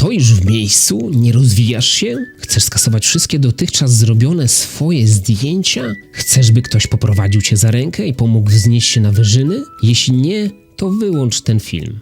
Stoisz w miejscu, nie rozwijasz się? Chcesz skasować wszystkie dotychczas zrobione swoje zdjęcia? Chcesz, by ktoś poprowadził cię za rękę i pomógł wznieść się na wyżyny? Jeśli nie, to wyłącz ten film.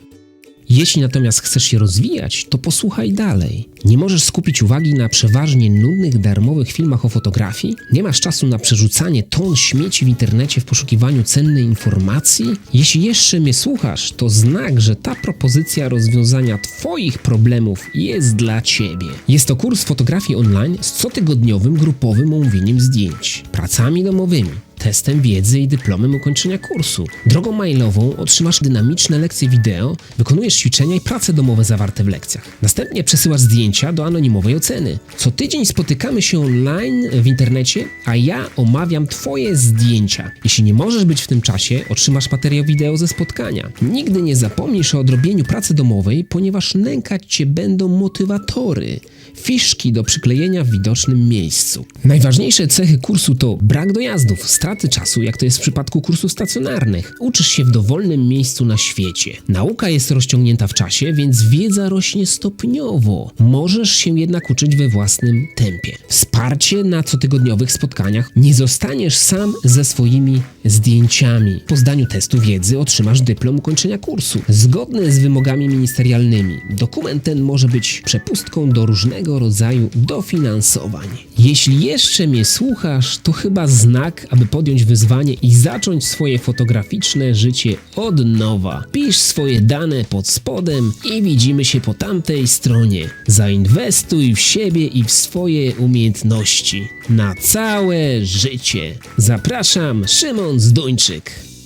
Jeśli natomiast chcesz się rozwijać, to posłuchaj dalej. Nie możesz skupić uwagi na przeważnie nudnych, darmowych filmach o fotografii? Nie masz czasu na przerzucanie ton śmieci w internecie w poszukiwaniu cennej informacji? Jeśli jeszcze mnie słuchasz, to znak, że ta propozycja rozwiązania Twoich problemów jest dla Ciebie. Jest to kurs fotografii online z cotygodniowym grupowym omówieniem zdjęć, pracami domowymi, testem wiedzy i dyplomem ukończenia kursu. Drogą mailową otrzymasz dynamiczne lekcje wideo, wykonujesz ćwiczenia i prace domowe zawarte w lekcjach. Następnie przesyłasz zdjęcia do anonimowej oceny. Co tydzień spotykamy się online w internecie, a ja omawiam Twoje zdjęcia. Jeśli nie możesz być w tym czasie, otrzymasz materiał wideo ze spotkania. Nigdy nie zapomnisz o odrobieniu pracy domowej, ponieważ nękać Cię będą motywatory fiszki do przyklejenia w widocznym miejscu. Najważniejsze cechy kursu to brak dojazdów, straty czasu, jak to jest w przypadku kursów stacjonarnych. Uczysz się w dowolnym miejscu na świecie. Nauka jest rozciągnięta w czasie, więc wiedza rośnie stopniowo. Możesz się jednak uczyć we własnym tempie. Wsparcie na cotygodniowych spotkaniach. Nie zostaniesz sam ze swoimi zdjęciami. Po zdaniu testu wiedzy otrzymasz dyplom ukończenia kursu. Zgodny z wymogami ministerialnymi. Dokument ten może być przepustką do różnego rodzaju dofinansowań. Jeśli jeszcze mnie słuchasz, to chyba znak, aby podjąć wyzwanie i zacząć swoje fotograficzne życie od nowa. Pisz swoje dane pod spodem i widzimy się po tamtej stronie. Zainwestuj w siebie i w swoje umiejętności na całe życie. Zapraszam, Szymon Zduńczyk.